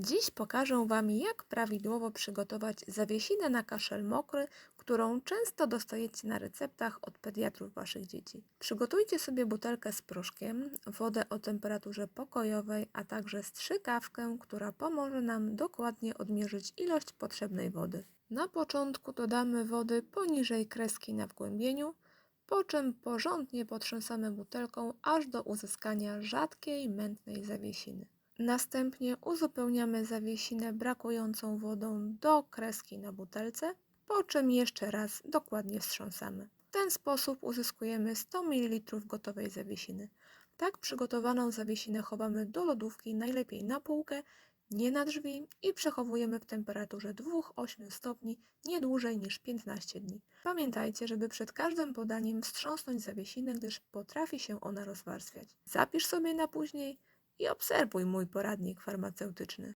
Dziś pokażę Wam, jak prawidłowo przygotować zawiesinę na kaszel mokry, którą często dostajecie na receptach od pediatrów Waszych dzieci. Przygotujcie sobie butelkę z proszkiem, wodę o temperaturze pokojowej, a także strzykawkę, która pomoże nam dokładnie odmierzyć ilość potrzebnej wody. Na początku dodamy wody poniżej kreski na wgłębieniu, po czym porządnie potrząsamy butelką aż do uzyskania rzadkiej, mętnej zawiesiny. Następnie uzupełniamy zawiesinę brakującą wodą do kreski na butelce, po czym jeszcze raz dokładnie wstrząsamy. W ten sposób uzyskujemy 100 ml gotowej zawiesiny. Tak przygotowaną zawiesinę chowamy do lodówki, najlepiej na półkę, nie na drzwi i przechowujemy w temperaturze 2-8 stopni nie dłużej niż 15 dni. Pamiętajcie, żeby przed każdym podaniem wstrząsnąć zawiesinę, gdyż potrafi się ona rozwarstwiać. Zapisz sobie na później i obserwuj mój poradnik farmaceutyczny.